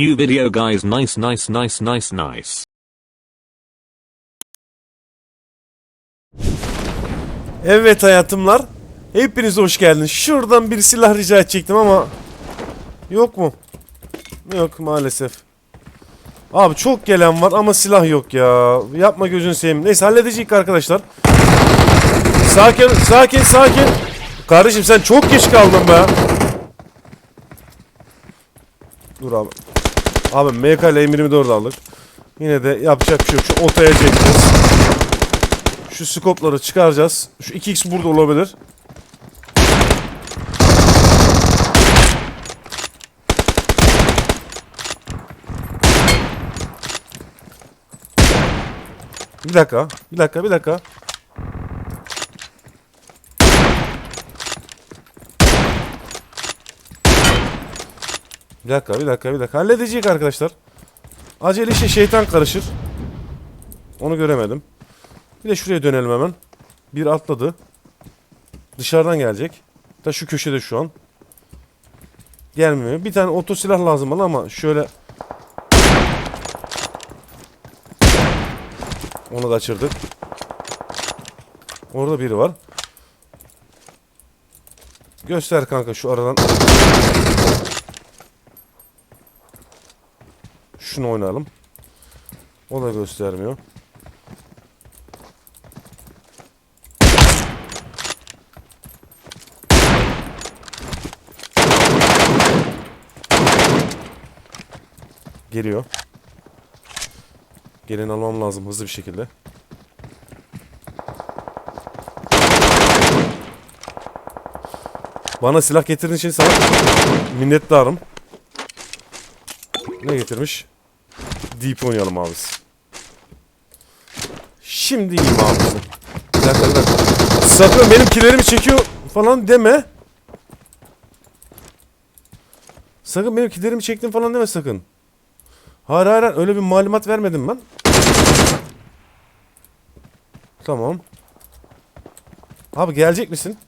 New video guys nice nice nice nice nice. Evet hayatımlar. Hepiniz hoş geldiniz. Şuradan bir silah rica edecektim ama yok mu? Yok maalesef. Abi çok gelen var ama silah yok ya. Yapma gözünü seveyim. Neyse halledecek arkadaşlar. Sakin, sakin, sakin. Kardeşim sen çok geç kaldın be. Dur abi. Abi MK ile emirimi de orada aldık. Yine de yapacak bir şey yok. Şu otaya çekeceğiz. Şu skopları çıkaracağız. Şu 2x burada olabilir. Bir dakika. Bir dakika, bir dakika. Bir dakika, bir dakika, bir dakika. Halledecek arkadaşlar. Acele işe şeytan karışır. Onu göremedim. Bir de şuraya dönelim hemen. Bir atladı. Dışarıdan gelecek. Da şu köşede şu an. Gelmiyor. Bir tane oto silah lazım bana ama şöyle Onu kaçırdık. Orada biri var. Göster kanka şu aradan. Şunu oynayalım. O da göstermiyor. Geliyor. Gelin almam lazım hızlı bir şekilde. Bana silah getirdiğin için sana minnettarım. Ne getirmiş? Deep oynayalım abi. Şimdi iyiyim abi. Bir dakika bir dakika. Sakın benim killerimi çekiyor falan deme. Sakın benim killerimi çektin falan deme sakın. Hayır hayır, öyle bir malumat vermedim ben. Tamam. Abi gelecek misin?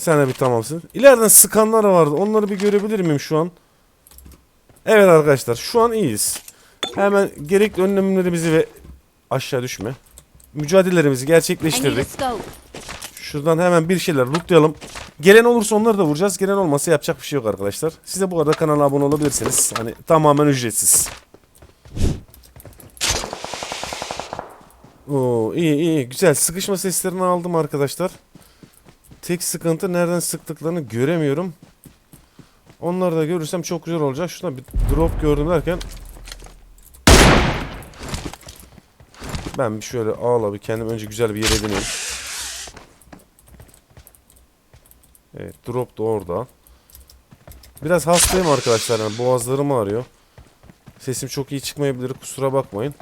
Sen de bir tamamsın. İleriden sıkanlar vardı. Onları bir görebilir miyim şu an? Evet arkadaşlar şu an iyiyiz. Hemen gerekli önlemlerimizi ve aşağı düşme. Mücadelelerimizi gerçekleştirdik. Şuradan hemen bir şeyler lootlayalım. Gelen olursa onları da vuracağız. Gelen olmasa yapacak bir şey yok arkadaşlar. Size bu arada kanala abone olabilirsiniz. Hani tamamen ücretsiz. Oo iyi iyi güzel. Sıkışma seslerini aldım arkadaşlar. Tek sıkıntı nereden sıktıklarını göremiyorum. Onları da görürsem çok güzel olacak. Şuna bir drop gördüm derken ben bir şöyle ağla bir kendim önce güzel bir yere edineyim. Evet drop da orada. Biraz hastayım arkadaşlar yani boğazlarım ağrıyor. Sesim çok iyi çıkmayabilir kusura bakmayın.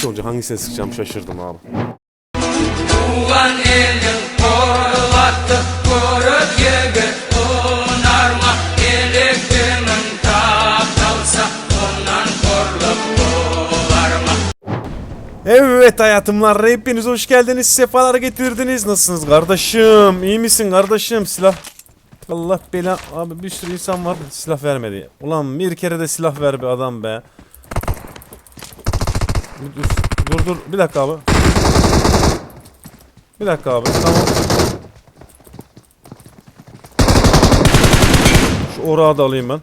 Kişi olacak? Hangisine sıkacağım? Şaşırdım abi. Tuhan elin korlattı Korut yigit onarma. Elektimin taptalsa Ondan korlup olarma Evet hayatımlar hepiniz hoş geldiniz sefalar getirdiniz. Nasılsınız kardeşim? İyi misin kardeşim? Silah. Allah bela. Abi bir sürü insan var silah vermedi. Ulan bir kere de silah ver be adam be dur dur, dur. bir dakika abi bir dakika abi tamam şu orağı da alayım ben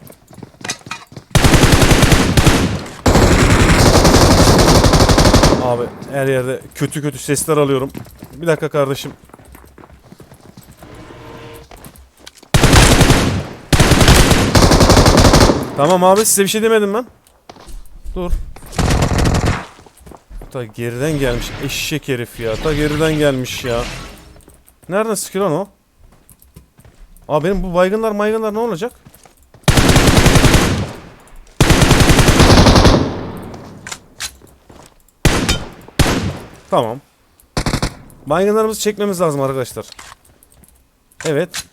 Abi her yerde kötü kötü sesler alıyorum. Bir dakika kardeşim. Tamam abi size bir şey demedim ben. Dur. Ta geriden gelmiş eşek herif ya. Ta geriden gelmiş ya. Nereden sıkıyor lan o? Abi benim bu baygınlar maygınlar ne olacak? Tamam. Baygınlarımızı çekmemiz lazım arkadaşlar. Evet.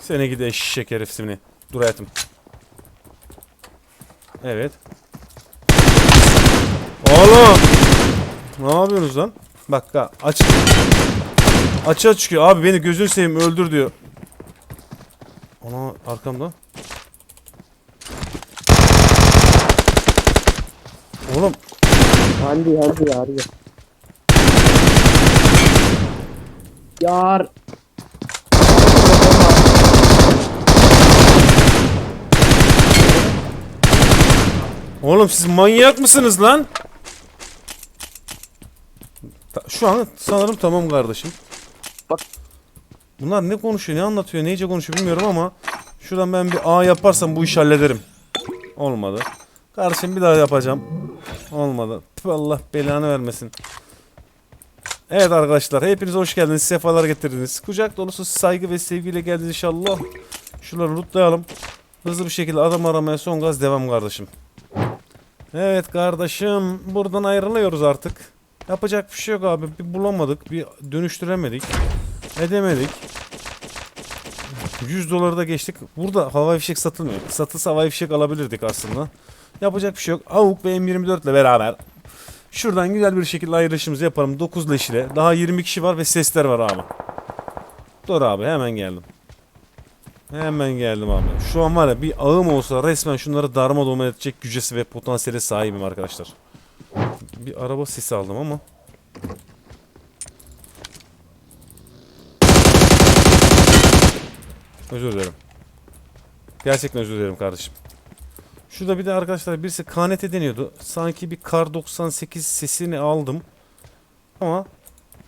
Seni gide eşek herif seni. Dur hayatım. Evet. Oğlum. Ne yapıyorsunuz lan? Bak ha, aç. Açığa çıkıyor. Abi beni gözünü seveyim öldür diyor. Ana arkamda. Oğlum. Hadi hadi hadi. Yar. Oğlum siz manyak mısınız lan? Ta- Şu an sanırım tamam kardeşim. Bak. Bunlar ne konuşuyor, ne anlatıyor, neyce konuşuyor bilmiyorum ama şuradan ben bir A yaparsam bu işi hallederim. Olmadı. Kardeşim bir daha yapacağım. Olmadı. Tüh, Allah belanı vermesin. Evet arkadaşlar hepiniz hoş geldiniz. Sefalar getirdiniz. Kucak dolusu saygı ve sevgiyle geldiniz inşallah. Şuraları lootlayalım. Hızlı bir şekilde adam aramaya son gaz devam kardeşim. Evet kardeşim buradan ayrılıyoruz artık. Yapacak bir şey yok abi. Bir bulamadık, bir dönüştüremedik. Edemedik. 100 doları da geçtik. Burada havai fişek satılmıyor. Satılsa havai fişek alabilirdik aslında. Yapacak bir şey yok. AUK ve M24 ile beraber şuradan güzel bir şekilde ayrılışımızı yapalım. 9 leş ile. Daha 20 kişi var ve sesler var abi. Dur abi hemen geldim. Hemen geldim abi. Şu an var ya bir ağım olsa resmen şunları darmadağın edecek gücesi ve potansiyele sahibim arkadaşlar. Bir araba sesi aldım ama. Özür dilerim. Gerçekten özür dilerim kardeşim. Şurada bir de arkadaşlar birisi KNT deniyordu. Sanki bir Kar 98 sesini aldım. Ama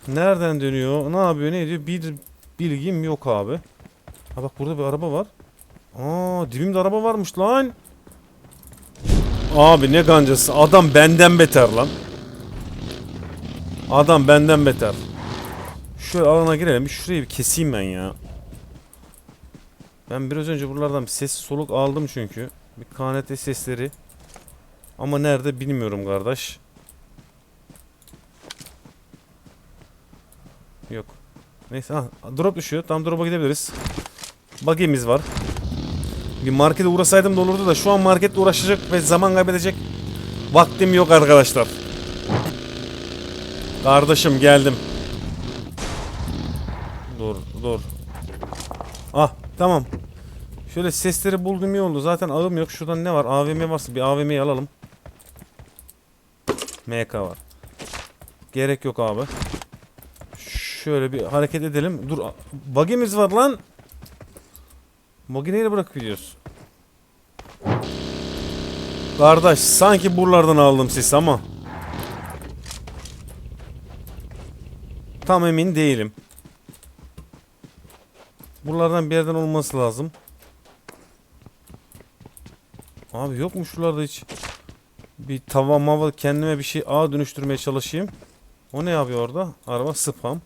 nereden dönüyor, ne yapıyor, ne ediyor bir bilgim yok abi. Ha bak burada bir araba var. Aa dibimde araba varmış lan. Abi ne gancası. Adam benden beter lan. Adam benden beter. Şöyle alana girelim. Bir Şurayı bir keseyim ben ya. Ben biraz önce buralardan bir ses soluk aldım çünkü. Bir KNT sesleri. Ama nerede bilmiyorum kardeş. Yok. Neyse ha drop düşüyor. Tam drop'a gidebiliriz. Buggy'miz var. Bir markete uğrasaydım da olurdu da şu an marketle uğraşacak ve zaman kaybedecek vaktim yok arkadaşlar. Kardeşim geldim. Dur dur. Ah tamam. Şöyle sesleri buldum iyi oldu. Zaten ağım yok. Şuradan ne var? AVM varsa bir AVM'yi alalım. MK var. Gerek yok abi. Şöyle bir hareket edelim. Dur. Buggy'miz var lan. Makineyi bırakıp gidiyoruz. Kardeş sanki buralardan aldım ses ama. Tam emin değilim. Buralardan bir yerden olması lazım. Abi yok mu şuralarda hiç? Bir tava mava kendime bir şey A dönüştürmeye çalışayım. O ne yapıyor orada? Araba spam.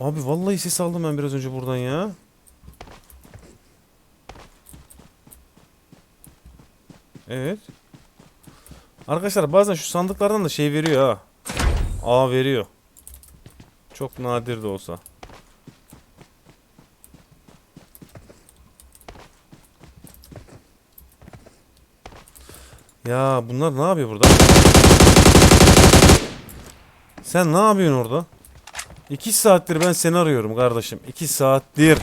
Abi vallahi ses aldım ben biraz önce buradan ya. Evet. Arkadaşlar bazen şu sandıklardan da şey veriyor ha. A veriyor. Çok nadir de olsa. Ya bunlar ne yapıyor burada? Sen ne yapıyorsun orada? İki saattir ben seni arıyorum kardeşim. İki saattir.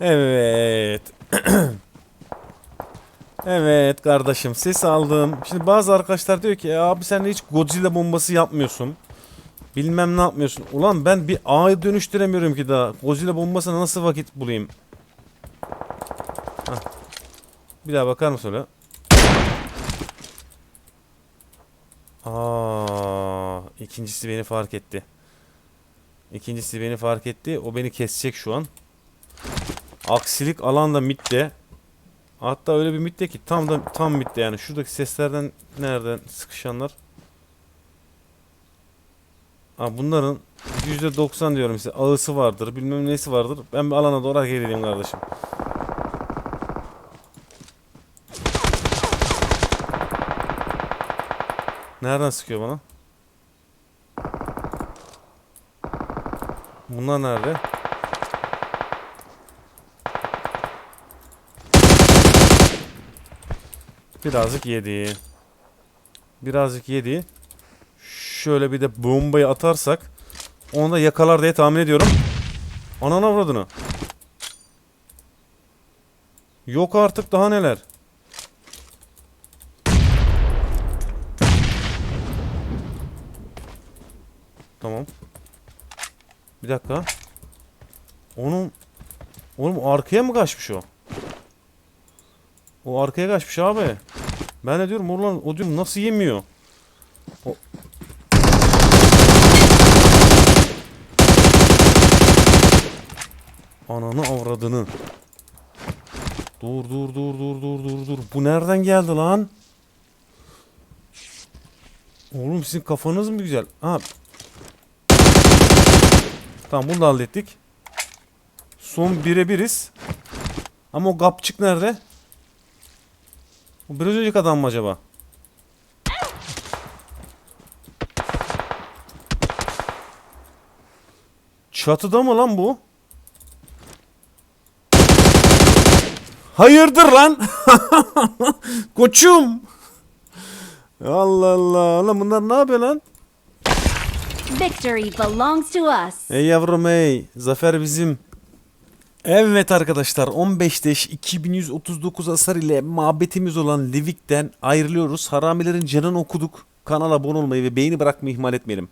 Evet. evet kardeşim ses aldım. Şimdi bazı arkadaşlar diyor ki "E abi sen hiç Godzilla bombası yapmıyorsun. Bilmem ne yapmıyorsun. Ulan ben bir A'yı dönüştüremiyorum ki daha. Godzilla bombasına nasıl vakit bulayım? Hah. Bir daha bakar mısın öyle? Aa, ikincisi beni fark etti. İkincisi beni fark etti. O beni kesecek şu an. Aksilik alanda midde. Hatta öyle bir midde ki tam da tam midde yani. Şuradaki seslerden nereden sıkışanlar. Ha bunların %90 diyorum size ağısı vardır. Bilmem nesi vardır. Ben bir alana doğru hareket kardeşim. Nereden sıkıyor bana? Bunlar nerede? Birazcık yedi. Birazcık yedi. Şöyle bir de bombayı atarsak onu da yakalar diye tahmin ediyorum. Anana avradını. Yok artık daha neler. Tamam. Bir dakika. Onun Oğlum arkaya mı kaçmış o? O arkaya kaçmış abi. Ben de diyorum ulan o diyorum nasıl yemiyor? O... Ananı avradını. Dur dur dur dur dur dur dur. Bu nereden geldi lan? Oğlum sizin kafanız mı güzel? Ha. Tamam bunu da hallettik. Son bire biriz. Ama o gapçık nerede? O biraz önceki adam mı acaba? Çatıda mı lan bu? Hayırdır lan? Koçum. Allah Allah. Lan bunlar ne yapıyor lan? Victory belongs to us. Ey yavrum ey. Zafer bizim. Evet arkadaşlar 15 deş 2139 hasar ile mabetimiz olan Livik'ten ayrılıyoruz. Haramilerin canını okuduk. Kanala abone olmayı ve beğeni bırakmayı ihmal etmeyelim.